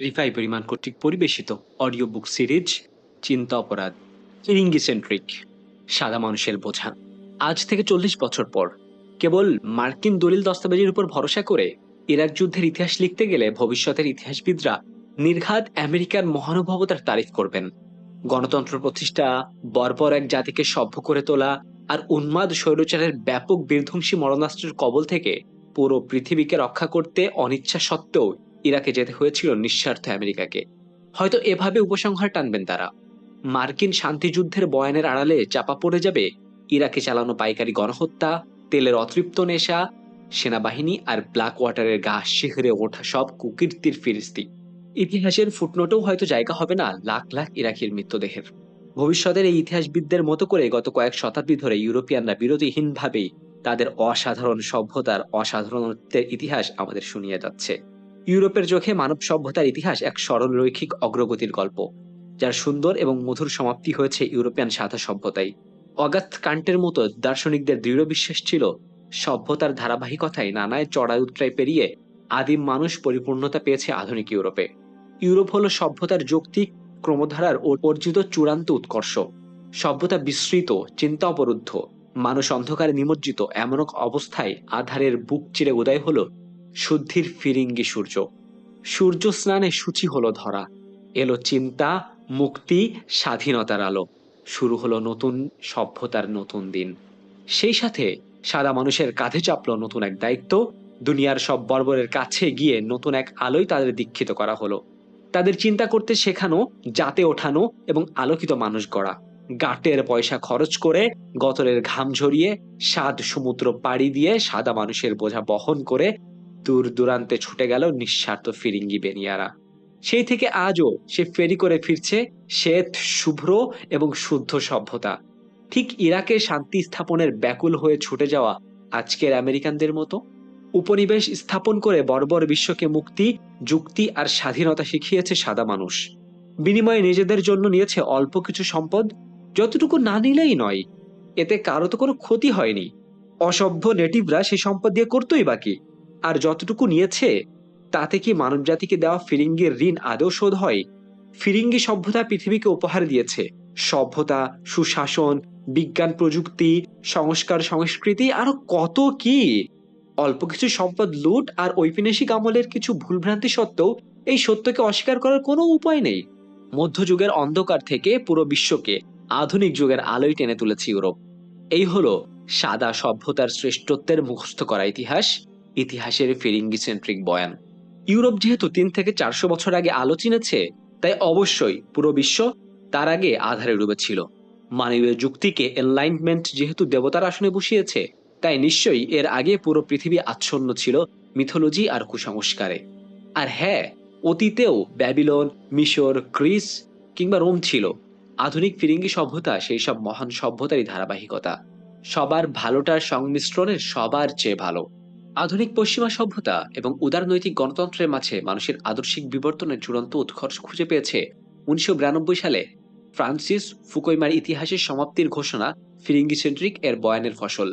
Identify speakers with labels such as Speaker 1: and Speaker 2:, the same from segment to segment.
Speaker 1: রিফাই পরিমাণ কর্তৃক পরিবেশিত অডিও বুক সিরিজ চিন্তা অপরাধ ফিরিঙ্গি সেন্ট্রিক সাদা মানুষের বোঝা। আজ থেকে চল্লিশ বছর পর, কেবল মার্কিন দলিল দস্তাবেজের উপর ভরসা করে ইরাক যুদ্ধের ইতিহাস লিখতে গেলে ভবিষ্যতের ইতিহাসবিদরা নির্ঘাত আমেরিকার মহানুভবতার তারিফ করবেন। গণতন্ত্র প্রতিষ্ঠা, বর্বর এক জাতিকে সভ্য করে তোলা আর উন্মাদ স্বৈরচারের ব্যাপক বিধ্বংসী মরণাস্ত্রের কবল থেকে পুরো পৃথিবীকে রক্ষা করতে অনিচ্ছা সত্ত্বেও ইরাকে যেতে হয়েছিল নিঃস্বার্থে আমেরিকাকে। হয়তো এভাবে উপসংহার টানবেন তারা। মার্কিন শান্তিযুদ্ধের বয়ানের আড়ালে চাপা পড়ে যাবে ইরাকে চালানো পাইকারি গণহত্যা, তেলের অতৃপ্ত নেশা, সেনাবাহিনী আর ব্ল্যাক ওয়াটারের গা শিহরে ওঠা সব কুকীর্তির ফিরিস্তি। ইতিহাসের ফুটনোটেও হয়তো জায়গা হবে না লাখ লাখ ইরাকির মৃতদেহের। ভবিষ্যতের এই ইতিহাসবিদদের মতো করে গত কয়েক শতাব্দী ধরে ইউরোপিয়ানরা বিরতিহীনভাবেই তাদের অসাধারণ সভ্যতার অসাধারণত্বের ইতিহাস আমাদের শুনিয়ে যাচ্ছে। ইউরোপের চোখে মানব সভ্যতার ইতিহাস এক সরল রৈখিক অগ্রগতির গল্প, যার সুন্দর এবং মধুর সমাপ্তি হয়েছে ইউরোপিয়ান সাদা সভ্যতায়। অগাথ কান্টের মতো দার্শনিকদের দৃঢ় বিশ্বাস ছিল, সভ্যতার ধারাবাহিকতায় নানায় চড়াই উত্তরায় পেরিয়ে আদিম মানুষ পরিপূর্ণতা পেয়েছে আধুনিক ইউরোপে। ইউরোপ হলো সভ্যতার যৌক্তিক ক্রমধারার অর্জিত চূড়ান্ত উৎকর্ষ। সভ্যতা বিস্তৃত, চিন্তা অবরুদ্ধ। মানুষ অন্ধকারে নিমজ্জিত এমন অবস্থায় আধারের বুক চিরে উদয় হলো শুদ্ধির ফিরিঙ্গি সূর্য। সূর্য স্নানে সূচি হলো ধরা। এলো চিন্তা, মুক্তি, স্বাধীনতার আলো। শুরু হলো নতুন, সভ্যতার নতুন দিন। সেই সাথে সাদা মানুষের কাঁধে চাপলো নতুন এক দায়িত্ব। দুনিয়ার সব বর্বরের কাছে গিয়ে নতুন এক আলোয় তাদের দীক্ষিত করা হলো। তাদের চিন্তা করতে শেখানো, জাতে ওঠানো এবং আলোকিত মানুষ গড়া। গাটের পয়সা খরচ করে, গতরের ঘাম ঝরিয়ে সাত সমুদ্র পাড়ি দিয়ে সাদা মানুষের বোঝা বহন করে দূর দূরান্তে ছুটে গেল নিঃস্বার্থ ফিরিঙ্গি বেনিয়ারা। সেই থেকে আজও সে ফেরি করে ফিরছে শ্বেত, শুভ্র এবং শুদ্ধ সভ্যতা। ঠিক ইরাকে শান্তি স্থাপনের ব্যাকুল হয়ে ছুটে যাওয়া আজকের আমেরিকানদের মতো। উপনিবেশ স্থাপন করে বর্বর বিশ্বকে মুক্তি, যুক্তি আর স্বাধীনতা শিখিয়েছে সাদা মানুষ। বিনিময়ে নিজেদের জন্য নিয়েছে অল্প কিছু সম্পদ, যতটুকু না নিলেই নয়। এতে কারও তো কোনো ক্ষতি হয়নি। অসভ্য নেটিভরা সেই সম্পদ দিয়ে করতোই বাকি আর যতটুকু নিয়েছে, তাতে কি মানবজাতিকে দেওয়া ফিরিঙ্গির ঋণ আদৌ শোধ হয়? ফিরিঙ্গি সভ্যতা পৃথিবীকে উপহার দিয়েছে। সভ্যতা, সুশাসন, বিজ্ঞান প্রযুক্তি, সংস্কার, সংস্কৃতি, আরও কত কি? অল্প কিছু সম্পদ লুট আর ঔপনিবেশিক আমলের কিছু ভুলভ্রান্তি সত্ত্বেও এই সত্যকে অস্বীকার করার কোনো উপায় নেই। মধ্যযুগের অন্ধকার থেকে পুরো বিশ্বকে আধুনিক যুগের আলোয় টেনে তুলেছে ইউরোপ। এই হলো সাদা সভ্যতার শ্রেষ্ঠত্বের মুখস্থ করা ইতিহাস। ইতিহাসের ফিরিঙ্গি সেন্ট্রিক বয়ান। ইউরোপ যেহেতু তিন থেকে চারশো বছর আগে আলো চিনেছে, তাই অবশ্যই পুরো বিশ্ব তার আগে আধারে ডুবেছিল মানবীয় যুক্তিকে এনলাইনমেন্ট যেহেতু দেবতার আসনে বসিয়েছে, তাই নিশ্চয়ই এর আগে পুরো পৃথিবী আচ্ছন্ন ছিল মিথোলজি আর কুসংস্কারে। আর হ্যাঁ অতীতেও ব্যাবিলন, মিশর, গ্রিস কিংবা রোম ছিল। আধুনিক ফিরিঙ্গি সভ্যতা সেই সব মহান সভ্যতারই ধারাবাহিকতা। সবার ভালোটার সংমিশ্রণে সবার চেয়ে ভালো। আধুনিক পশ্চিমা সভ্যতা এবং উদারনৈতিক গণতন্ত্রের মাঝে মানুষের আদর্শিক বিবর্তনের চূড়ান্ত উৎকর্ষ খুঁজে পেয়েছে উনিশশো বিরানব্বই সালে ফ্রান্সিস ফুকোইমার ইতিহাসের সমাপ্তির ঘোষণা ফিরিঙ্গি সেন্ট্রিক এর বয়ানের ফসল।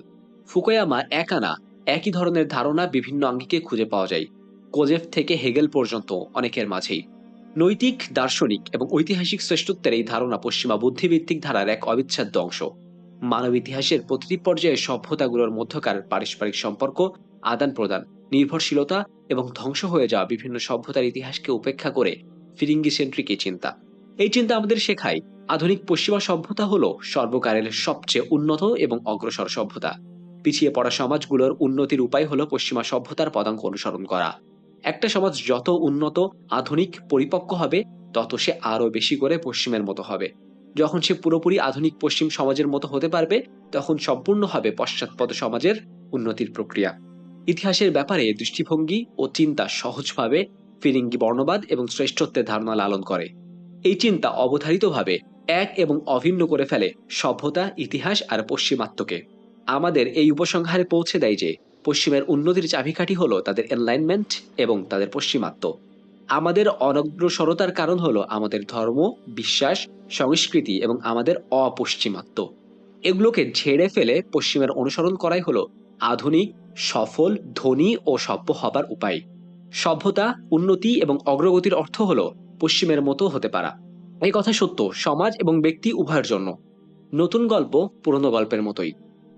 Speaker 1: ফুকোয়ামা একানা একই ধরনের ধারণা বিভিন্ন আঙ্গিকে খুঁজে পাওয়া যায়, কোজেফ থেকে হেগেল পর্যন্ত অনেকের মাঝেই। নৈতিক, দার্শনিক এবং ঐতিহাসিক শ্রেষ্ঠত্বের এই ধারণা পশ্চিমা বুদ্ধিভিত্তিক ধারার এক অবিচ্ছেদ্য অংশ। মানব ইতিহাসের প্রতিটি পর্যায়ে সভ্যতাগুলোর মধ্যকার পারস্পরিক সম্পর্ক আদান প্রদান নির্ভরশীলতা এবং ধ্বংস হয়ে যাওয়া বিভিন্ন সভ্যতার ইতিহাসকে উপেক্ষা করে ফিরিঙ্গি সেন্ট্রিক এই চিন্তা। এই চিন্তা আমাদের শেখায় আধুনিক পশ্চিমা সভ্যতা হলো সর্বকালের সবচেয়ে উন্নত এবং অগ্রসর সভ্যতা। পিছিয়ে পড়া সমাজগুলোর উন্নতির উপায় হলো পশ্চিমা সভ্যতার পদাঙ্ক অনুসরণ করা। একটা সমাজ যত উন্নত, আধুনিক, পরিপক্ক হবে, তত সে আরও বেশি করে পশ্চিমের মতো হবে। যখন সে পুরোপুরি আধুনিক পশ্চিম সমাজের মতো হতে পারবে, তখন সম্পূর্ণ হবে পশ্চাৎপদ সমাজের উন্নতির প্রক্রিয়া। ইতিহাসের ব্যাপারে দৃষ্টিভঙ্গি ও চিন্তা সহজভাবে ফিরিঙ্গি বর্ণবাদ এবং শ্রেষ্ঠত্বের ধারণা লালন করে। এই চিন্তা অবধারিতভাবে এক এবং অভিন্ন করে ফেলে সভ্যতা, ইতিহাস আর পশ্চিমাত্মকে। আমাদের এই উপসংহারে পৌঁছে দেয় যে, পশ্চিমের উন্নতির চাবিকাঠি হলো তাদের এনলাইনমেন্ট এবং তাদের পশ্চিমাত্ম। আমাদের অনগ্রসরতার কারণ হলো আমাদের ধর্ম, বিশ্বাস, সংস্কৃতি এবং আমাদের অপশ্চিমাত্ম এগুলোকে ঝেড়ে ফেলে পশ্চিমের অনুসরণ করাই হলো আধুনিক, সফল, ধনী ও সভ্য হবার উপায়। সভ্যতা, উন্নতি এবং অগ্রগতির অর্থ হলো পশ্চিমের মতো হতে পারা। এই কথা সত্য, সমাজ এবং ব্যক্তি উভয়ের জন্য। নতুন গল্প, পুরনো গল্পের মতোই।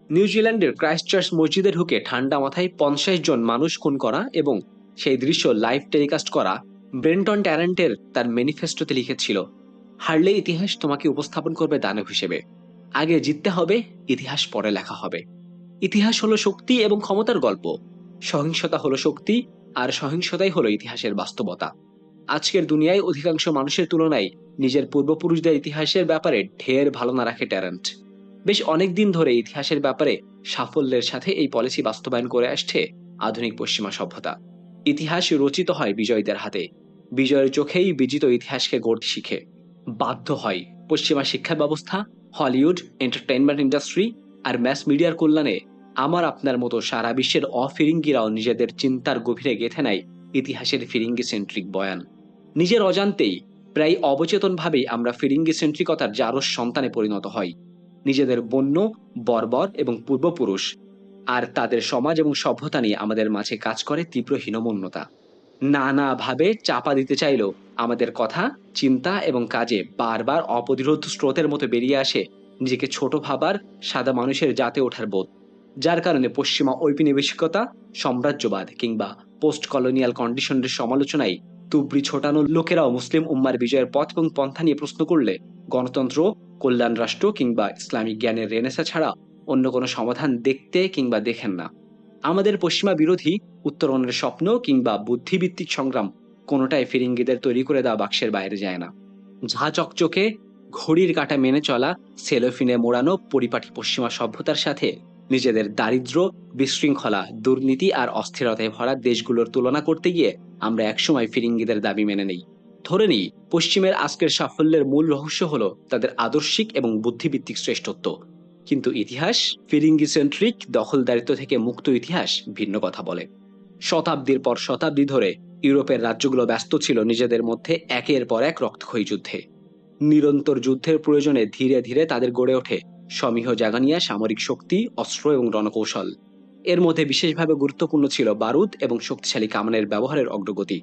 Speaker 1: নিউজিল্যান্ডের ক্রাইস্ট চার্চ মসজিদে ঢুকে ঠান্ডা মাথায় পঞ্চাশ জন মানুষ খুন করা এবং সেই দৃশ্য লাইভ টেলিকাস্ট করা ব্রেন্টন ট্যারেন্টের তার ম্যানিফেস্টোতে লিখেছিল, হারলে ইতিহাস তোমাকে উপস্থাপন করবে দানব হিসেবে। আগে জিততে হবে, ইতিহাস পরে লেখা হবে। ইতিহাস হলো শক্তি এবং ক্ষমতার গল্প। সহিংসতা হলো শক্তি, আর সহিংসতাই হলো ইতিহাসের বাস্তবতা। আজকের দুনিয়ায় অধিকাংশ মানুষের তুলনায় নিজের পূর্বপুরুষদের ইতিহাসের ব্যাপারে ঢের ভালো না রাখে ট্যারেন্ট। বেশ অনেক দিন ধরে ইতিহাসের ব্যাপারে সাফল্যের সাথে এই পলিসি বাস্তবায়ন করে আসছে আধুনিক পশ্চিমা সভ্যতা। ইতিহাস রচিত হয় বিজয়ীদের হাতে। বিজয়ের চোখেই বিজিত ইতিহাসকে গড়তে শিখে। বাধ্য হয়। পশ্চিমা শিক্ষা ব্যবস্থা, হলিউড, এন্টারটেইনমেন্ট ইন্ডাস্ট্রি আর ম্যাস মিডিয়ার কল্যাণে আমার আপনার মতো সারা বিশ্বের অফিরিঙ্গিরাও নিজেদের চিন্তার গভীরে গেঁথে নেয় ইতিহাসের ফিরিঙ্গি সেন্ট্রিক বয়ান। নিজের অজান্তেই, প্রায় অবচেতনভাবেই আমরা ফিরিঙ্গি সেন্ট্রিকতার জারস সন্তানে পরিণত হই। নিজেদের বন্য, বর্বর এবং পূর্বপুরুষ আর তাদের সমাজ এবং সভ্যতা নিয়ে আমাদের মাঝে কাজ করে তীব্র হীনমন্যতা। নানাভাবে চাপা দিতে চাইলেও আমাদের কথা, চিন্তা এবং কাজে বারবার অপ্রতিরোধ স্রোতের মতো বেরিয়ে আসে নিজেকে ছোট ভাবার সাদা মানুষের জাতে ওঠার বোধ, যার কারণে পশ্চিমা ঔপনিবেশিকতা, সাম্রাজ্যবাদ কিংবা পোস্ট কলোনিয়াল কন্ডিশনের সমালোচনায় তুবড়ি ছোটানো লোকেরাও মুসলিম উম্মার বিজয়ের পথ এবং পন্থা নিয়ে প্রশ্ন করলে গণতন্ত্র কল্যাণ রাষ্ট্র কিংবা ইসলামিক জ্ঞানের রেনেসা ছাড়া অন্য কোনো সমাধান দেখতে কিংবা দেখেন না। আমাদের পশ্চিমা বিরোধী উত্তরণের স্বপ্ন কিংবা বুদ্ধিভিত্তিক সংগ্রাম কোনোটাই ফিরিঙ্গিদের তৈরি করে দেওয়া বাক্সের বাইরে যায় না। ঝা চকচকে, ঘড়ির কাটা মেনে চলা, সেলোফিনে মোড়ানো পরিপাটি পশ্চিমা সভ্যতার সাথে নিজেদের দারিদ্র বিশৃঙ্খলা, দুর্নীতি আর অস্থিরতায় ভরা দেশগুলোর তুলনা করতে গিয়ে আমরা একসময় ফিরিঙ্গিদের দাবি মেনে নেই। ধরে নিই, পশ্চিমের আজকের সাফল্যের মূল রহস্য হলো তাদের আদর্শিক এবং বুদ্ধিভিত্তিক শ্রেষ্ঠত্ব। কিন্তু ইতিহাস ফিরিঙ্গি সেন্ট্রিক দখলদারিত্ব থেকে মুক্ত ইতিহাস ভিন্ন কথা বলে। শতাব্দীর পর শতাব্দী ধরে ইউরোপের রাজ্যগুলো ব্যস্ত ছিল নিজেদের মধ্যে একের পর এক রক্তক্ষয়ী যুদ্ধে। নিরন্তর যুদ্ধের প্রয়োজনে ধীরে ধীরে তাদের গড়ে ওঠে সমীহ জাগানিয়া সামরিক শক্তি, অস্ত্র এবং রণকৌশল। এর মধ্যে বিশেষভাবে গুরুত্বপূর্ণ ছিল বারুদ এবং শক্তিশালী কামানের ব্যবহারের অগ্রগতি।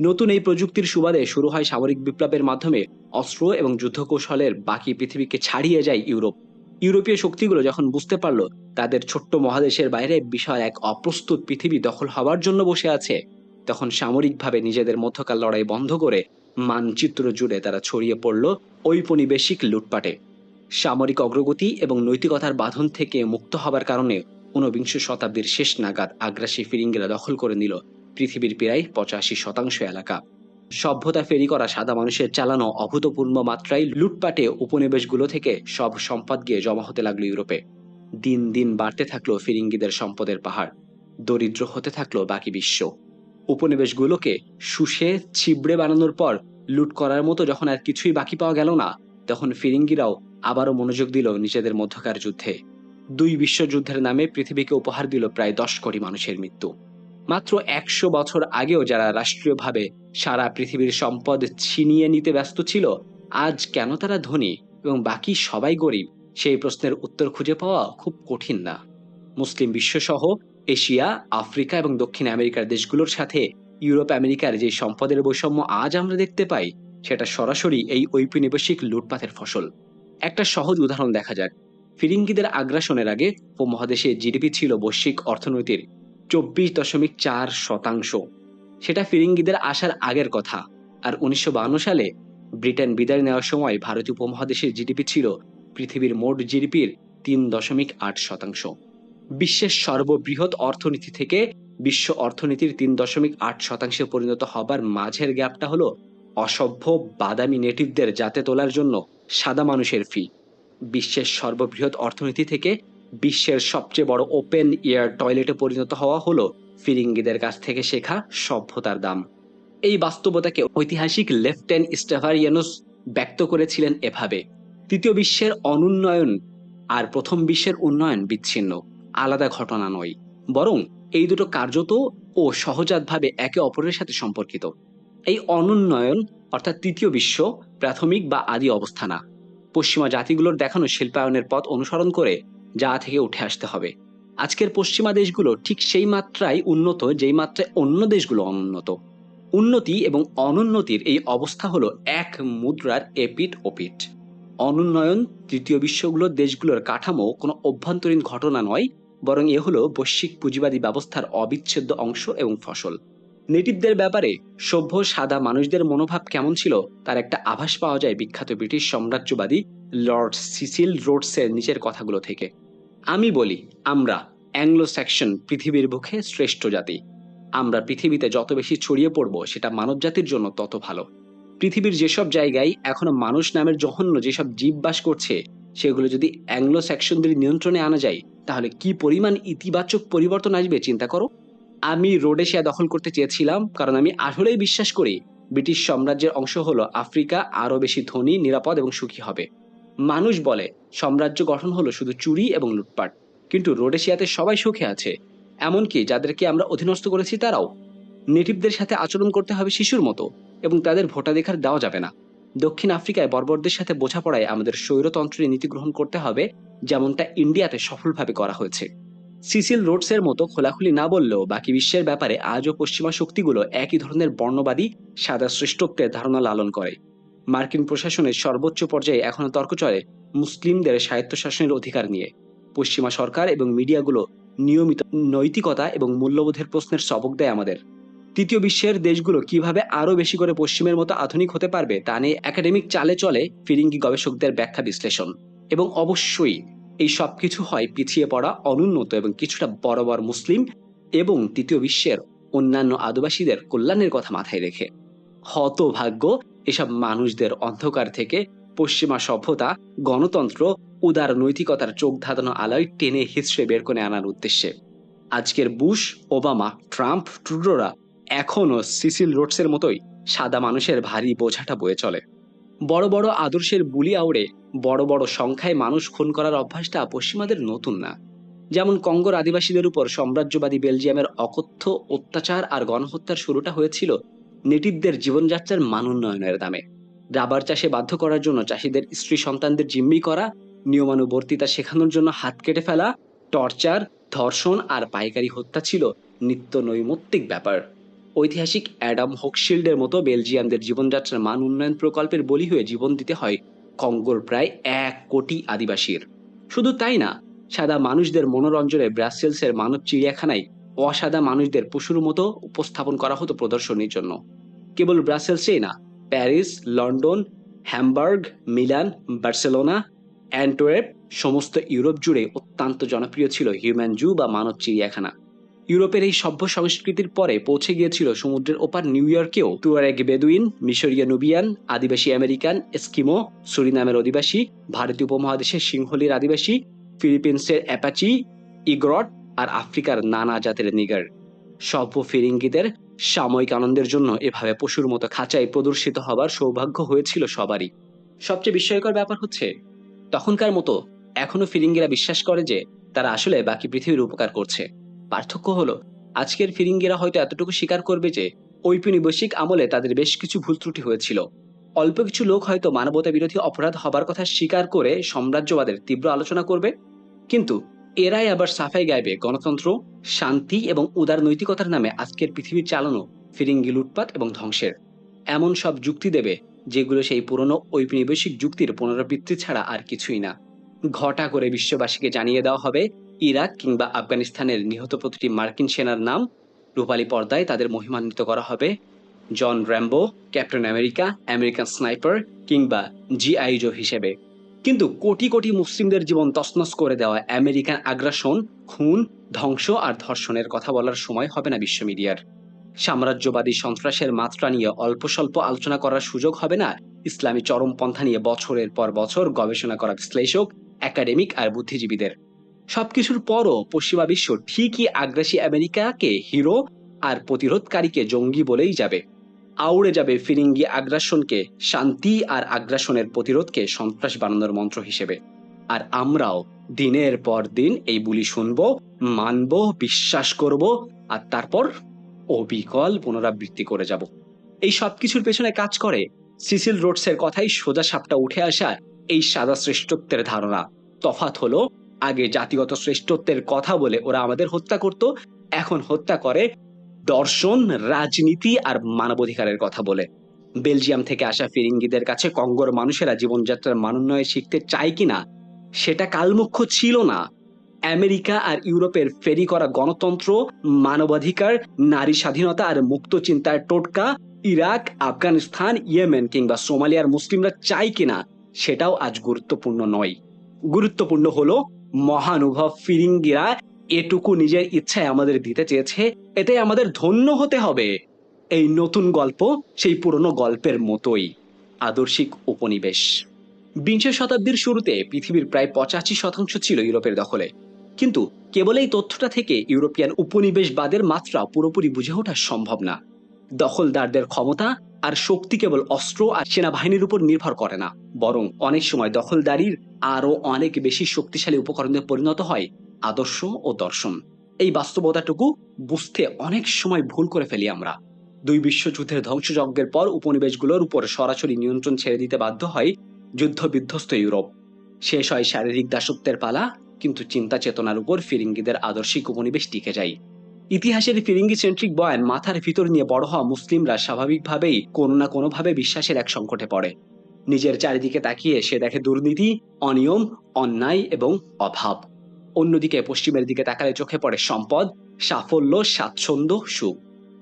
Speaker 1: নতুন এই প্রযুক্তির সুবাদে শুরু হয় সামরিক বিপ্লবের মাধ্যমে অস্ত্র এবং যুদ্ধকৌশলের বাকি পৃথিবীকে ছাড়িয়ে যায় ইউরোপ। ইউরোপীয় শক্তিগুলো যখন বুঝতে পারল, তাদের ছোট্ট মহাদেশের বাইরে বিশাল এক অপ্রস্তুত পৃথিবী দখল হওয়ার জন্য বসে আছে, তখন সামরিকভাবে নিজেদের মধ্যকার লড়াই বন্ধ করে মানচিত্র জুড়ে তারা ছড়িয়ে পড়ল ঔপনিবেশিক লুটপাটে। সামরিক অগ্রগতি এবং নৈতিকতার বাঁধন থেকে মুক্ত হবার কারণে ঊনবিংশ শতাব্দীর শেষ নাগাদ আগ্রাসী ফিরিঙ্গিরা দখল করে নিল পৃথিবীর প্রায় পঁচাশি শতাংশ এলাকা। সভ্যতা ফেরি করা সাদা মানুষের চালানো অভূতপূর্ণ মাত্রায় লুটপাটে উপনিবেশগুলো থেকে সব সম্পদ গিয়ে জমা হতে লাগল ইউরোপে। দিন দিন বাড়তে থাকল ফিরিঙ্গিদের সম্পদের পাহাড়। দরিদ্র হতে থাকল বাকি বিশ্ব। উপনিবেশগুলোকে শুষে, ছিবড়ে বানানোর পর লুট করার মতো যখন আর কিছুই বাকি পাওয়া গেল না, তখন ফিরিঙ্গিরাও আবারও মনোযোগ দিল নিজেদের মধ্যকার যুদ্ধে। দুই বিশ্বযুদ্ধের নামে পৃথিবীকে উপহার দিল প্রায় দশ কোটি মানুষের মৃত্যু। মাত্র একশো বছর আগেও যারা রাষ্ট্রীয়ভাবে সারা পৃথিবীর সম্পদ ছিনিয়ে নিতে ব্যস্ত ছিল, আজ কেন তারা ধনী এবং বাকি সবাই গরিব? সেই প্রশ্নের উত্তর খুঁজে পাওয়া খুব কঠিন না। মুসলিম বিশ্বসহ এশিয়া, আফ্রিকা এবং দক্ষিণ আমেরিকার দেশগুলোর সাথে ইউরোপ, আমেরিকার যে সম্পদের বৈষম্য আজ আমরা দেখতে পাই, সেটা সরাসরি এই ঔপনিবেশিক লুটপাতের ফসল। একটা সহজ উদাহরণ দেখা যাক। ফিরিঙ্গিদের আগ্রাসনের আগে উপমহাদেশে জিডিপি ছিল বৈশ্বিক অর্থনীতির চব্বিশ দশমিক চার শতাংশ। সেটা ফিরিঙ্গিদের আসার আগের কথা। আর উনিশশো সালে ব্রিটেন বিদায় নেওয়ার সময় ভারতীয় উপমহাদেশের জিডিপি ছিল পৃথিবীর মোট জিডিপির তিন দশমিক আট শতাংশ। বিশ্বের সর্ববৃহৎ অর্থনীতি থেকে বিশ্ব অর্থনীতির তিন দশমিক আট শতাংশে পরিণত হবার মাঝের গ্যাপটা হলো অসভ্য, বাদামি নেটিভদের জাতে তোলার জন্য সাদা মানুষের ফি বিশ্বের সর্ববৃহৎ অর্থনীতি থেকে বিশ্বের সবচেয়ে বড় ওপেন এয়ার টয়লেটে পরিণত হওয়া হলো ফিরিঙ্গিদের কাছ থেকে শেখা সভ্যতার দাম। এই বাস্তবতাকে ঐতিহাসিক লেফটেন স্টেভারিয়ানুস ব্যক্ত করেছিলেন এভাবে, তৃতীয় বিশ্বের অনুন্নয়ন আর প্রথম বিশ্বের উন্নয়ন বিচ্ছিন্ন, আলাদা ঘটনা নয়। বরং এই দুটো কার্যত ও সহজাতভাবে একে অপরের সাথে সম্পর্কিত। এই অনুন্নয়ন অর্থাৎ তৃতীয় বিশ্ব, প্রাথমিক বা আদি অবস্থা না পশ্চিমা জাতিগুলোর দেখানো শিল্পায়নের পথ অনুসরণ করে যা থেকে উঠে আসতে হবে। আজকের পশ্চিমা দেশগুলো ঠিক সেই মাত্রায় উন্নত, যেই মাত্রায় অন্য দেশগুলো অনুন্নত। উন্নতি এবং অনুন্নতির এই অবস্থা হলো এক মুদ্রার এপিট ওপিট অনুন্নয়ন তৃতীয় বিশ্বগুলোর দেশগুলোর কাঠামো কোনো অভ্যন্তরীণ ঘটনা নয়, বরং এ হলো বৈশ্বিক পুঁজিবাদী ব্যবস্থার অবিচ্ছেদ্য অংশ এবং ফসল। নেটিভদের ব্যাপারে সভ্য, সাদা মানুষদের মনোভাব কেমন ছিল তার একটা আভাস পাওয়া যায় বিখ্যাত ব্রিটিশ সাম্রাজ্যবাদী লর্ড সিসিল রোডসের নিচের কথাগুলো থেকে। আমি বলি, আমরা অ্যাংলো স্যাকশন পৃথিবীর বুকে শ্রেষ্ঠ জাতি। আমরা পৃথিবীতে যত বেশি ছড়িয়ে পড়ব, সেটা মানব জাতির জন্য তত ভালো। পৃথিবীর যেসব জায়গায় এখনও মানুষ নামের জঘন্য যেসব জীব বাস করছে, সেগুলো যদি অ্যাংলো স্যাকশনদের নিয়ন্ত্রণে আনা যায়, তাহলে কি পরিমাণ ইতিবাচক পরিবর্তন আসবে, চিন্তা করো? আমি রোডেশিয়া দখল করতে চেয়েছিলাম, কারণ আমি আসলেই বিশ্বাস করি, ব্রিটিশ সাম্রাজ্যের অংশ হলো আফ্রিকা, আরও বেশি ধনী, নিরাপদ এবং সুখী হবে। মানুষ বলে, সাম্রাজ্য গঠন হলো শুধু চুরি এবং লুটপাট। কিন্তু রোডেশিয়াতে সবাই সুখে আছে। এমনকি যাদেরকে আমরা অধীনস্থ করেছি তারাও। নেটিভদের সাথে আচরণ করতে হবে শিশুর মতো এবং তাদের ভোটাধিকার দেওয়া যাবে না। দক্ষিণ আফ্রিকায় বর্বরদের সাথে বোঝাপড়ায় আমাদের স্বৈরতন্ত্রের নীতি গ্রহণ করতে হবে, যেমনটা ইন্ডিয়াতে সফলভাবে করা হয়েছে। সিসিল রোডসের মতো খোলাখুলি না বললেও বাকি বিশ্বের ব্যাপারে আজও পশ্চিমা শক্তিগুলো একই ধরনের বর্ণবাদী সাদা শ্রেষ্ঠত্বের ধারণা লালন করে। মার্কিন প্রশাসনের সর্বোচ্চ পর্যায়ে এখনও তর্ক চলে মুসলিমদের স্বায়ত্তশাসনের অধিকার নিয়ে। পশ্চিমা সরকার এবং মিডিয়াগুলো নিয়মিত নৈতিকতা এবং মূল্যবোধের প্রশ্নের সবক দেয় আমাদের। তৃতীয় বিশ্বের দেশগুলো কীভাবে আরও বেশি করে পশ্চিমের মতো আধুনিক হতে পারবে তা নিয়ে একাডেমিক চালে চলে ফিরিঙ্গি গবেষকদের ব্যাখ্যা বিশ্লেষণ। এবং অবশ্যই এই সবকিছু হয় পিছিয়ে পড়া, অনুন্নত এবং কিছুটা বড় মুসলিম এবং তৃতীয় বিশ্বের অন্যান্য আদিবাসীদের কল্যাণের কথা মাথায় রেখে। হতভাগ্য এসব মানুষদের অন্ধকার থেকে পশ্চিমা সভ্যতা, গণতন্ত্র, উদার নৈতিকতার চোখ ধাঁধানো আলোয় টেনে হিসড়ে বের করে আনার উদ্দেশ্যে। আজকের বুশ, ওবামা, ট্রাম্প, ট্রুডোরা এখনও সিসিল রোডসের মতোই সাদা মানুষের ভারী বোঝাটা বয়ে চলে। বড় বড় আদর্শের বুলি আউড়ে বড় বড় সংখ্যায় মানুষ খুন করার অভ্যাসটা পশ্চিমাদের নতুন না। যেমন কঙ্গোর আদিবাসীদের উপর সাম্রাজ্যবাদী বেলজিয়ামের অকথ্য অত্যাচার আর গণহত্যার শুরুটা হয়েছিল নেটিভদের জীবনযাত্রার মান উন্নয়নের দামে। রাবার চাষে বাধ্য করার জন্য চাষিদের স্ত্রী সন্তানদের জিম্মি করা, নিয়মানুবর্তিতা শেখানোর জন্য হাত কেটে ফেলা, টর্চার, ধর্ষণ আর পাইকারি হত্যা ছিল নিত্য নৈমিত্তিক ব্যাপার। ঐতিহাসিক অ্যাডাম হোকশিল্ডের মতো বেলজিয়ামদের জীবনযাত্রার মান উন্নয়ন প্রকল্পের বলি হয়ে জীবন দিতে হয় কঙ্গোর প্রায় এক কোটি আদিবাসীর। শুধু তাই না, সাদা মানুষদের মনোরঞ্জনে ব্রাসেলসের মানব চিড়িয়াখানায় অসাদা মানুষদের পশুর মতো উপস্থাপন করা হতো প্রদর্শনীর জন্য। কেবল ব্রাসেলসেই না, Paris, London, Hamburg, Milan, Barcelona Antwerp সমস্ত ইউরোপ জুড়ে অত্যন্ত জনপ্রিয় ছিল হিউম্যান জু বা মানব চিড়িয়াখানা। ইউরোপের এই সভ্য সংস্কৃতির পরে পৌঁছে গিয়েছিল সমুদ্রের ওপার নিউ ইয়র্কেও। তুয়ারেগ বেদুইন, মিশরীয় নুবিয়ান, আদিবাসী আমেরিকান, এস্কিমো, সুরিনামের অধিবাসী, ভারতীয় উপমহাদেশের সিংহলির আদিবাসী, ফিলিপিন্সের অ্যাপাচি, ইগ্রট আর আফ্রিকার নানা জাতের নিগার। সভ্য ফিরিঙ্গিদের সাময়িক আনন্দের জন্য এভাবে পশুর মতো খাঁচায় প্রদর্শিত হবার সৌভাগ্য হয়েছিল সবারই। সবচেয়ে বিস্ময়কর ব্যাপার হচ্ছে, তখনকার মতো এখনও ফিরিঙ্গিরা বিশ্বাস করে যে তারা আসলে বাকি পৃথিবীর উপকার করছে। পার্থক্য হলো, আজকের ফিরিঙ্গিরা হয়তো এতটুকু স্বীকার করবে যে ঔপনিবেশিক আমলে তাদের বেশ কিছু ভুল ত্রুটি হয়েছিল। অল্প কিছু লোক হয়তো মানবতা বিরোধী অপরাধ হবার কথা স্বীকার করে সাম্রাজ্যবাদের তীব্র আলোচনা করবে। কিন্তু এরাই আবার সাফাই গাইবে, গণতন্ত্র, শান্তি এবং উদার নৈতিকতার নামে আজকের পৃথিবীর চালানো ফিরিঙ্গি লুটপাট এবং ধ্বংসের। এমন সব যুক্তি দেবে, যেগুলো সেই পুরনো ঔপনিবেশিক যুক্তির পুনরাবৃত্তি ছাড়া আর কিছুই না। ঘটা করে বিশ্ববাসীকে জানিয়ে দেওয়া হবে, ইরাক কিংবা আফগানিস্তানের নিহত প্রতিটি মার্কিন সেনার নাম রূপালী পর্দায় তাদের মহিমান্বিত করা হবে। John Rambo, Captain America, American Sniper কিংবা জিআই জো হিসেবে। কিন্তু কোটি কোটি মুসলিমদের জীবন তছনছ করে দেওয়া আমেরিকান আগ্রাসন, খুন, ধ্বংস আর ধর্ষণের কথা বলার সময় হবে না বিশ্ব মিডিয়ার। সাম্রাজ্যবাদী সন্ত্রাসের মাত্রা নিয়ে অল্প স্বল্প আলোচনা করার সুযোগ হবে না। ইসলামী চরমপন্থা নিয়ে বছরের পর বছর গবেষণা করা বিশ্লেষক, একাডেমিক আর বুদ্ধিজীবীদের। সবকিছুর পরও পশ্চিমা বিশ্ব ঠিকই আগ্রাসী আমেরিকাকে হিরো আর প্রতিরোধকারীকে জঙ্গি বলেই যাবে। আউড়ে যাবে ফিরিঙ্গি আগ্রাসনকে, শান্তি আর আগ্রাসনের প্রতিরোধকে সন্ত্রাস বানানোর মন্ত্র হিসেবে। আর আমরাও দিনের পর দিন এই বুলি শুনব, মানব, বিশ্বাস করব, আর তারপর অবিকল পুনরাবৃত্তি করে যাব। এই সবকিছুর পেছনে কাজ করে সিসিল রোডসের কথাই সোজা সাপটা উঠে আসা এই সাদা শ্রেষ্ঠত্বের ধারণা। তফাত হলো, আগে জাতিগত শ্রেষ্ঠত্বের কথা বলে ওরা আমাদের হত্যা করত, এখন হত্যা করে দর্শন, রাজনীতি আর মানবাধিকারের কথা বলে। বেলজিয়াম থেকে আসা ফিরিঙ্গিদের কাছে কঙ্গোর মানুষেরা জীবনযাত্রার মানোন্নয় শিখতে চায় কিনা, সেটা কালমুখ্য ছিল না। আমেরিকা আর ইউরোপের ফেরি করা গণতন্ত্র, মানবাধিকার, নারী স্বাধীনতা আর মুক্ত চিন্তার টোটকা ইরাক, আফগানিস্তান, ইয়েমেন কিংবা সোমালিয়ার মুসলিমরা চাই কিনা, সেটাও আজ গুরুত্বপূর্ণ নয়। গুরুত্বপূর্ণ হলো মহানুভব ফিরিঙ্গিরা এটুকু নিজের ইচ্ছায় আমাদের দিতে চেয়েছে, এতে আমাদের ধন্য হতে হবে। এই নতুন গল্প সেই পুরনো গল্পের মতোই। আদর্শিক উপনিবেশ। বিংশ শতাব্দীর শুরুতে পৃথিবীর প্রায় পঁচাশি শতাংশ ছিল ইউরোপের দখলে। কিন্তু কেবল এই তথ্যটা থেকে ইউরোপিয়ান উপনিবেশবাদের মাত্রা পুরোপুরি বুঝে ওঠা সম্ভব না। দখলদারদের ক্ষমতা আর শক্তি কেবল অস্ত্র আর সেনাবাহিনীর উপর নির্ভর করে না, বরং অনেক সময় দখলদারির আরও অনেক বেশি শক্তিশালী উপকরণে পরিণত হয় আদর্শ ও দর্শন। এই বাস্তবতাটুকু বুঝতে অনেক সময় ভুল করে ফেলি আমরা। দুই বিশ্বযুদ্ধের ধ্বংসযজ্ঞের পর উপনিবেশগুলোর উপর সরাসরি নিয়ন্ত্রণ ছেড়ে দিতে বাধ্য হয় যুদ্ধ বিধ্বস্ত ইউরোপ। শেষ হয় শারীরিক দাসত্বের পালা, কিন্তু চিন্তা চেতনার উপর ফিরিঙ্গিদের আদর্শিক উপনিবেশ টিকে যায়। ইতিহাসের ফিরিঙ্গি সেন্ট্রিক বয়ান মাথার ভিতর নিয়ে বড় হওয়া মুসলিমরা স্বাভাবিকভাবেই কোনো না কোনোভাবে বিশ্বাসের এক সংকটে পড়ে। নিজের চারিদিকে তাকিয়ে সে দেখে দুর্নীতি, অনিয়ম, অন্যায় এবং অভাব। অন্যদিকে পশ্চিমের দিকে তাকালে চোখে পড়ে সম্পদ, সাফল্য, স্বাচ্ছন্দ্য, সুখ।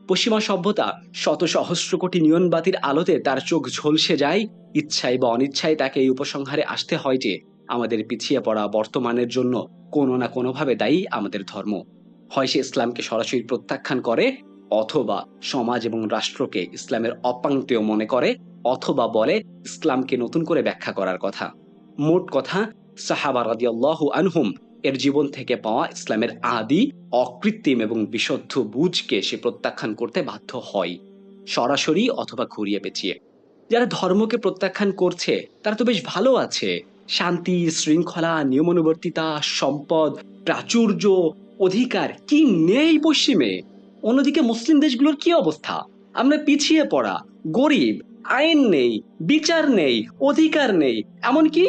Speaker 1: পশ্চিমা সভ্যতা শত সহস্র কোটি নিয়নবাতির আলোতে তার চোখ ঝলসে যায়, ইচ্ছায় বা অনিচ্ছায় তাকে এই উপসংহারে আসতে হয় যে, আমাদের পিছিয়ে পড়া বর্তমানের জন্য কোনো না কোনোভাবে দায়ী আমাদের ধর্ম। হয় সে ইসলামকে সরাসরি প্রত্যাখ্যান করে, অথবা সমাজ এবং রাষ্ট্রকে ইসলামের অপাঙ্ক্তেয় মনে করে, অথবা বলে ইসলামকে নতুন করে ব্যাখ্যা করার কথা। মোট কথা, সাহাবা রাদিয়াল্লাহু আনহুম এর জীবন থেকে পাওয়া ইসলামের আদি, অকৃত্রিম এবং বিশুদ্ধ বুঝকে সে প্রত্যাখ্যান করতে বাধ্য হয়। সরাসরি অথবা ঘুরিয়ে পেঁচিয়ে। যারা ধর্মকে প্রত্যাখ্যান করছে, তারা তো বেশ ভালো আছে। শান্তি, শৃঙ্খলা, নিয়মানুবর্তিতা, সম্পদ, প্রাচুর্য, অধিকার, কি নেই পশ্চিমে? অন্যদিকে মুসলিম দেশগুলোর কি অবস্থা? আমরা পিছিয়ে পড়া, গরিব, আইন নেই, বিচার নেই, অধিকার নেই, এমনকি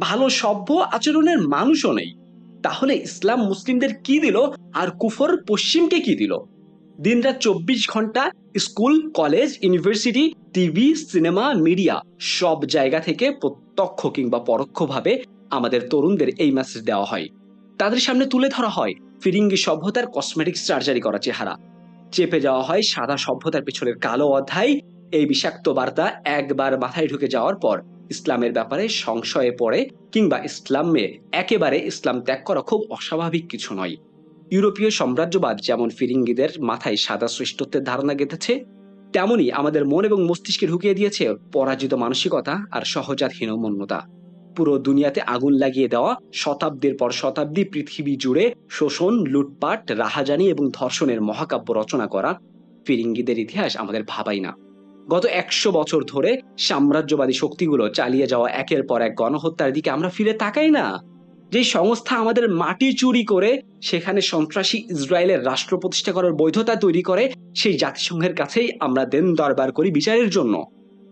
Speaker 1: ভালো সভ্য আচরণের মানুষও নেই। তাহলে ইসলাম মুসলিমদের কি দিল? আর কুফর পশ্চিমকে কি দিল? দিনরাত চব্বিশ ঘণ্টা school, college, university, TV, cinema, media সব জায়গা থেকে প্রত্যক্ষ কিংবা পরোক্ষভাবে আমাদের তরুণদের এই মেসেজ দেওয়া হয়। তাদের সামনে তুলে ধরা হয় ফিরিঙ্গি সভ্যতার কসমেটিক সার্জারি করা চেহারা। চেপে যাওয়া হয় সাদা সভ্যতার পিছনের কালো অধ্যায়, এই বিষাক্ত বার্তা একবার মাথায় ঢুকে যাওয়ার পর। ইসলামের ব্যাপারে সংশয়ে পড়ে কিংবা ইসলামে একেবারে ইসলাম ত্যাগ করা খুব অস্বাভাবিক কিছু নয়। ইউরোপীয় সাম্রাজ্যবাদ যেমন ফিরিঙ্গিদের মাথায় সাদা শ্রেষ্ঠত্বের ধারণা গেঁথেছে, তেমনি আমাদের মন এবং মস্তিষ্কে ঢুকিয়ে দিয়েছে পরাজিত মানসিকতা আর সহজাত হীনমন্যতা পুরো দুনিয়াতে আগুন লাগিয়ে দেওয়া, শতাব্দীর পর শতাব্দী পৃথিবী জুড়ে শোষণ, লুটপাট, রাহাজানি এবং ধর্ষণের মহাকাব্য রচনা করা ফিরিঙ্গিদের ইতিহাস আমাদের ভাবাই না। গত একশো বছর ধরে সাম্রাজ্যবাদী শক্তিগুলো চালিয়ে যাওয়া একের পর এক গণহত্যার দিকে আমরা ফিরে তাকাই না। যে সংস্থা আমাদের মাটি চুরি করে, সেখানে সন্ত্রাসী ইসরায়েলের রাষ্ট্র প্রতিষ্ঠা করার বৈধতা তৈরি করে, সেই জাতিসংঘের কাছেই আমরা দেন দরবার করি বিচারের জন্য।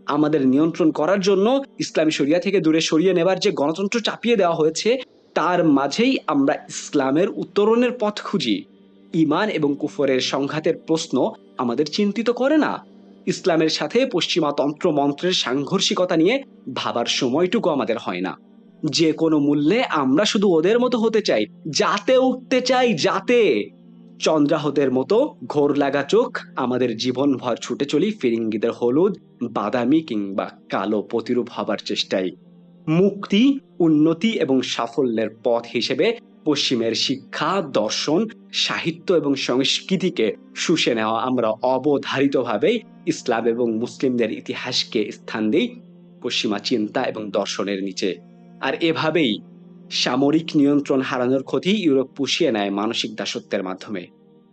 Speaker 1: আমাদের নিয়ন্ত্রণ করার জন্য ইসলামী শরিয়া থেকে দূরে সরিয়ে নেবার যে গণতন্ত্র চাপিয়ে দেওয়া হয়েছে, তার মাঝেই আমরা ইসলামের উত্তরণের পথ খুঁজি। ইমান এবং কুফরের সংঘাতের প্রশ্ন আমাদের চিন্তিত করে না। ইসলামের সাথে পশ্চিমা তন্ত্র মন্ত্রের সাংঘর্ষিকতা নিয়ে ভাবার সময়টুকু আমাদের হয় না। যে কোনো মূল্যে আমরা শুধু ওদের মতো হতে চাই, যাতে উঠতে চাই, যাতে। চন্দ্রাহতের মতো ঘোর লাগা চোখ আমাদের জীবনভর ছুটে চলি ফিরিঙ্গিদের হলুদ, বাদামি কিংবা কালো প্রতিরূপ হবার চেষ্টায়। মুক্তি, উন্নতি এবং সাফল্যের পথ হিসেবে পশ্চিমের শিক্ষা, দর্শন, সাহিত্য এবং সংস্কৃতিকে শুষে নেওয়া আমরা অবধারিতভাবেই ইসলাম এবং মুসলিমদের ইতিহাসকে স্থান দিই পশ্চিমা চিন্তা এবং দর্শনের নিচে। আর এভাবেই সামরিক নিয়ন্ত্রণ হারানোর ক্ষতি ইউরোপ পুষিয়ে নেয় মানসিক দাসত্বের মাধ্যমে।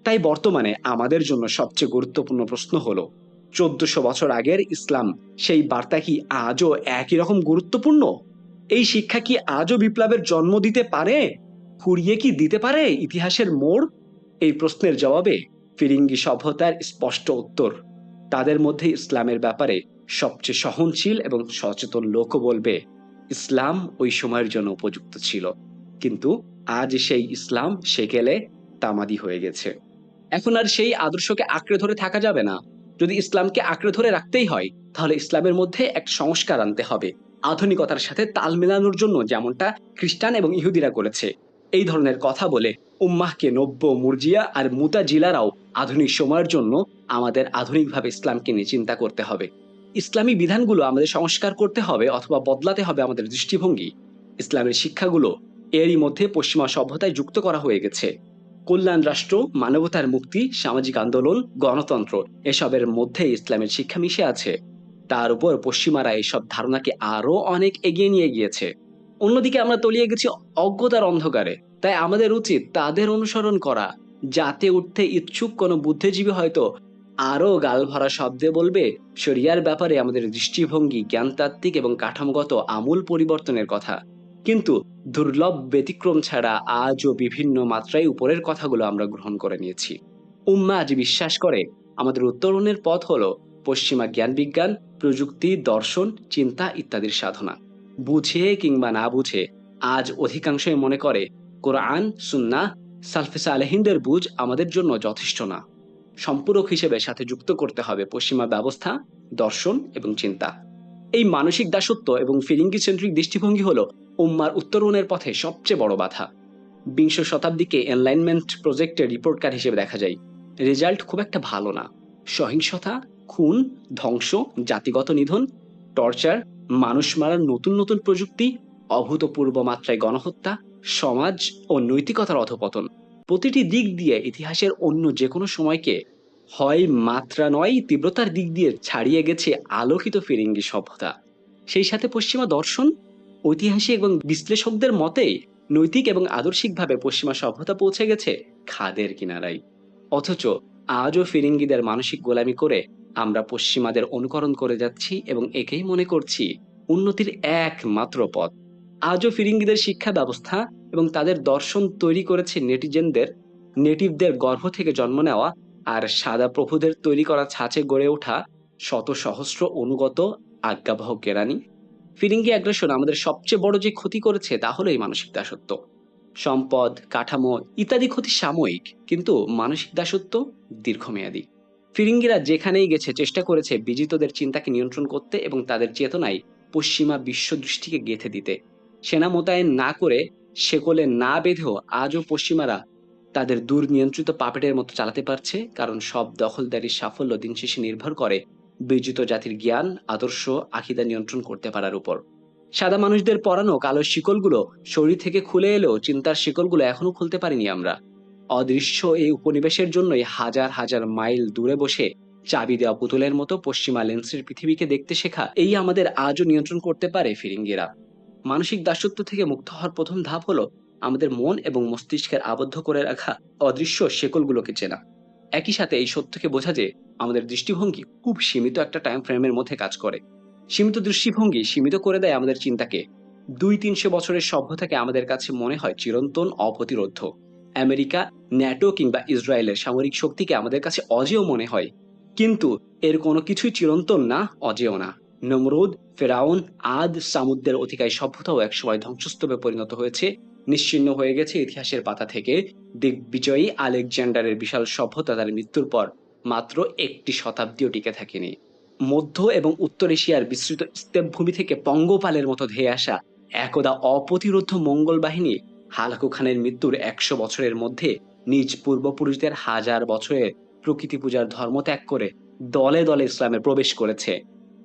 Speaker 1: তাই বর্তমানে আমাদের জন্য সবচেয়ে গুরুত্বপূর্ণ প্রশ্ন হলো, চোদ্দশো বছর আগের ইসলাম সেই বার্তা কি আজও একই রকম গুরুত্বপূর্ণ? এই শিক্ষা কি আজও বিপ্লবের জন্ম দিতে পারে? ফুরিয়ে কি দিতে পারে ইতিহাসের মোড়? এই প্রশ্নের জবাবে ফিরিঙ্গি সভ্যতার স্পষ্ট উত্তর। তাদের মধ্যে ইসলামের ব্যাপারে সবচেয়ে সহনশীল এবং সচেতন লোকও বলবে, ইসলাম ওই সময়ের জন্য উপযুক্ত ছিল। কিন্তু আজ সেই ইসলাম সেকেলে তামাদি হয়ে গেছে। এখন আর সেই আদর্শকে আঁকড়ে ধরে থাকা যাবে না। যদি ইসলামকে আঁকড়ে ধরে রাখতেই হয়, তাহলে ইসলামের মধ্যে এক সংস্কার আনতে হবে। আধুনিকতার সাথে তাল মেলানোর জন্য যেমনটা খ্রিস্টান এবং ইহুদিরা করেছে। এই ধরনের কথা বলে উম্মাহকে নব্য মুরজিয়া আর মুতা জিলারাও আধুনিক সময়ের জন্য আমাদের আধুনিকভাবে ইসলামকে নিয়ে চিন্তা করতে হবে। ইসলামী বিধানগুলো আমাদের সংস্কার করতে হবে অথবা বদলাতে হবে আমাদের দৃষ্টিভঙ্গি। ইসলামের শিক্ষাগুলো এরই মধ্যে পশ্চিমা সভ্যতায় যুক্ত করা হয়ে গেছে। কল্যাণ রাষ্ট্র, মানবতার মুক্তি, সামাজিক আন্দোলন, গণতন্ত্র এসবের মধ্যে ইসলামের শিক্ষা মিশে আছে। তার উপর পশ্চিমারা এইসব ধারণাকে আরও অনেক এগিয়ে নিয়ে গিয়েছে। অন্যদিকে আমরা তলিয়ে গেছি অজ্ঞতার অন্ধকারে। তাই আমাদের উচিত তাদের অনুসরণ করা। যাতে উঠতে ইচ্ছুক কোনো বুদ্ধিজীবী হয়তো আরও গাল ভরা শব্দে বলবে, শরিয়ার ব্যাপারে আমাদের দৃষ্টিভঙ্গি জ্ঞানতাত্ত্বিক এবং কাঠামোগত আমূল পরিবর্তনের কথা। কিন্তু দুর্লভ ব্যতিক্রম ছাড়া আজও বিভিন্ন মাত্রায় উপরের কথাগুলো আমরা গ্রহণ করে নিয়েছি। উম্মা আজ বিশ্বাস করে, আমাদের উত্তরণের পথ হলো পশ্চিমা জ্ঞান বিজ্ঞান প্রযুক্তি, দর্শন, চিন্তা ইত্যাদির সাধনা। বুঝে কিংবা না বুঝে, আজ অধিকাংশই মনে করে, কোরআন সুন্না সালফেসা আলহিনদের বুঝ আমাদের জন্য যথেষ্ট না। সম্পূরক হিসেবে সাথে যুক্ত করতে হবে পশ্চিমা ব্যবস্থা, দর্শন এবং চিন্তা। এই মানসিক দাসত্ব এবং ফিরিঙ্গি সেন্ট্রিক দৃষ্টিভঙ্গি হল উম্মার উত্তরণের পথে সবচেয়ে বড় বাধা। বিংশ শতাব্দীকে এনলাইনমেন্ট প্রজেক্টের রিপোর্ট কার্ড হিসেবে দেখা যায়। রেজাল্ট খুব একটা ভালো না। সহিংসতা, খুন, ধ্বংস, জাতিগত নিধন, টর্চার মানুষ মারার নতুন নতুন প্রযুক্তি, অভূতপূর্ব মাত্রায় গণহত্যা, সমাজ ও নৈতিকতার অধপতন। প্রতিটি দিক দিয়ে ইতিহাসের অন্য যে কোনো সময়কে হয় মাত্রা নয়, তীব্রতার দিক দিয়ে ছাড়িয়ে গেছে আলোকিত ফিরিঙ্গি সভ্যতা। সেই সাথে পশ্চিমা দর্শন, ঐতিহাসিক এবং বিশ্লেষকদের মতে নৈতিক এবং আদর্শিকভাবে পশ্চিমা সভ্যতা পৌঁছে গেছে খাদের কিনারায়। অথচ আজও ফিরিঙ্গিদের মানসিক গোলামি করে আমরা পশ্চিমাদের অনুকরণ করে যাচ্ছি এবং একেই মনে করছি উন্নতির একমাত্র পথ। আজও ফিরিঙ্গিদের শিক্ষা ব্যবস্থা এবং তাদের দর্শন তৈরি করেছে নেটিজেনদের, নেটিভদের গর্ভ থেকে জন্ম নেওয়া আর সাদা প্রভুদের তৈরি করা ছাঁচে গড়ে ওঠা শত সহস্র অনুগত আজ্ঞাবহ কেরানি ফিরিঙ্গি অ্যাগ্রেশন আমাদের সবচেয়ে বড় যে ক্ষতি করেছে তা হলো এই মানসিক দাসত্ব। সম্পদ, কাঠামো ইত্যাদি ক্ষতি সাময়িক, কিন্তু মানসিক দাসত্ব দীর্ঘমেয়াদী। ফিরিঙ্গিরা যেখানেই গেছে চেষ্টা করেছে বিজিতদের চিন্তাকে নিয়ন্ত্রণ করতে এবং তাদের চেতনায় পশ্চিমা বিশ্ব দৃষ্টিকে গেঁথে দিতে। সেনা মোতায়েন না করে সেকলে না বেঁধেও আজও পশ্চিমারা তাদের দূর নিয়ন্ত্রিত পাপেটের মতো চালাতে পারছে, কারণ সব দখলদারির সাফল্য দিন শেষে নির্ভর করে বিজিত জাতির জ্ঞান, আদর্শ আখিদা নিয়ন্ত্রণ করতে পারার উপর। সাদা মানুষদের পরানো কালো শিকলগুলো শরীর থেকে খুলে এলেও চিন্তার শিকলগুলো এখনও খুলতে পারিনি আমরা। অদৃশ্য এই উপনিবেশের জন্যই হাজার হাজার মাইল দূরে বসে চাবি দেওয়া পুতুলের মতো পশ্চিমা লেন্সের পৃথিবীকে দেখতে শেখা এই আমাদের আজও নিয়ন্ত্রণ করতে পারে ফিরিঙ্গিরা। মানসিক দাসত্ব থেকে মুক্ত হওয়ার প্রথম ধাপ হলো আমাদের মন এবং মস্তিষ্কের আবদ্ধ করে রাখা অদৃশ্য শেকলগুলোকে চেনা। একই সাথে এই সত্যকে বোঝা যে আমাদের দৃষ্টিভঙ্গি খুব সীমিত একটা টাইম ফ্রেমের মধ্যে কাজ করে। সীমিত দৃষ্টিভঙ্গি সীমিত করে দেয় আমাদের চিন্তাকে। দুই তিনশো বছরের সভ্যতাকে আমাদের কাছে মনে হয় চিরন্তন অপ্রতিরোধ আমেরিকা, ন্যাটো কিংবা ইসরায়েলের সামরিক শক্তিকে আমাদের কাছে অজেয় মনে হয়। কিন্তু এর কোনো কিছুই চিরন্তন না, অজেয় না। নমরুদ, ফেরাউন, আদ, সামুদ্রের অধিকারী সভ্যতাও একসময় ধ্বংসস্তূপে পরিণত হয়েছে। নিশ্চিন্ন হয়ে গেছে ইতিহাসের পাতা থেকে। দিগ্বিজয়ী আলেকজান্ডারের বিশাল সভ্যতা তার মৃত্যুর পর মাত্র একটি শতাব্দীও টিকে থাকেনি। মধ্য এবং উত্তর এশিয়ার বিস্তৃত স্তেপভূমি থেকে পঙ্গপালের মতো ধেয়ে আসা একদা অপ্রতিরোধ মঙ্গল বাহিনী হালাকু খানের মৃত্যুর একশো বছরের মধ্যে নিজ পূর্বপুরুষদের হাজার বছরের প্রকৃতি পূজার ধর্ম ত্যাগ করে দলে দলে ইসলামে প্রবেশ করেছে।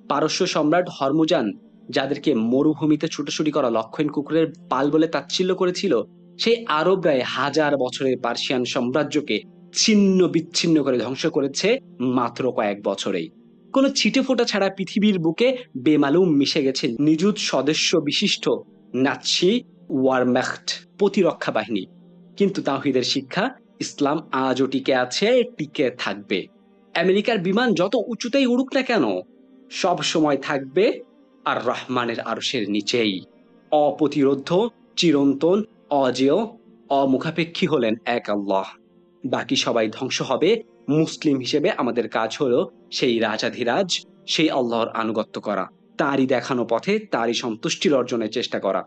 Speaker 1: পারস্য সম্রাট হরমুজান, যাদেরকে মরুভূমিতে ছুটোছুটি করা লক্ষণ কুকুরের পাল বলে তাচ্ছিল্য করেছিল, সেই আরবরাই হাজার বছরের পার্সিয়ান সাম্রাজ্যকে ছিন্ন বিচ্ছিন্ন করে ধ্বংস করেছে মাত্র কয়েক বছরেই। কোনো ছিটে ফোটা ছাড়া পৃথিবীর বুকে বেমালুম মিশে গেছে নিযুত সদস্য বিশিষ্ট নাৎসি ওয়ারম্যাক্ট প্রতিরক্ষা বাহিনী। কিন্তু তাহিদের শিক্ষা, ইসলাম আজও টিকে আছে, টিকে থাকবে। আমেরিকার বিমান যত উঁচুতেই উড়ুক না কেন, সব সময় থাকবে আর রহমানের আরশের নিচেই। অপ্রতিরোধ চিরন্তন, অজেয়, অমুখাপেক্ষী হলেন এক আল্লাহ। বাকি সবাই ধ্বংস হবে, মুসলিম হিসেবে আমাদের কাজ হলো সেই রাজাধিরাজ, সেই আল্লাহর আনুগত্য করা, তারই দেখানো পথে, তারই সন্তুষ্টির অর্জনের চেষ্টা করা।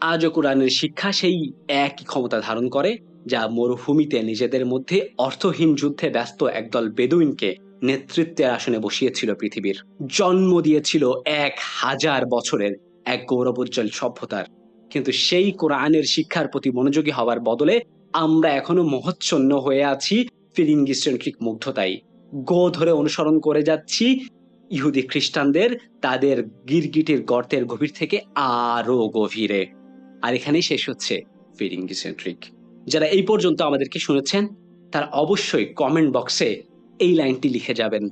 Speaker 1: আজও কোরআনের শিক্ষা সেই একই ক্ষমতা ধারণ করে, যা মরুভূমিতে নিজেদের মধ্যে অর্থহীন যুদ্ধে ব্যস্ত একদল বেদুইনকে নেতৃত্বের আসনে বসিয়েছিল পৃথিবীর। জন্ম দিয়েছিল এক হাজার বছরের এক গৌরবোজ্জ্বল সভ্যতার। কিন্তু সেই কোরআনের শিক্ষার প্রতি মনোযোগী হওয়ার বদলে আমরা এখনও মহচ্ছন্ন হয়ে আছি ফিরিঙ্গি সেন্ট্রিক মুগ্ধতাই। গো ধরে অনুসরণ করে যাচ্ছি ইহুদি খ্রিস্টানদের, তাদের গিরগিটির গর্তের গভীর থেকে আরও গভীরে। আর এখানেই শেষ হচ্ছে ফিরিঙ্গি সেন্ট্রিক। যারা এই পর্যন্ত আমাদেরকে শুনেছেন, তারা অবশ্যই কমেন্ট বক্সে এই লাইনটি লিখে যাবেন।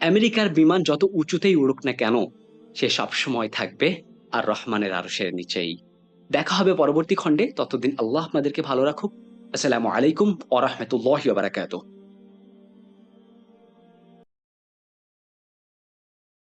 Speaker 1: আমেরিকার বিমান যত উঁচুতেই উড়ুক না কেন, সে সবসময় থাকবে আর রহমানের আরশের নিচেই। দেখা হবে পরবর্তী খণ্ডে। ততদিন আল্লাহ আপনাদেরকে ভালো রাখুক। আসসালামু আলাইকুম ওরহমতুল্লাহ বারাকাতুহ।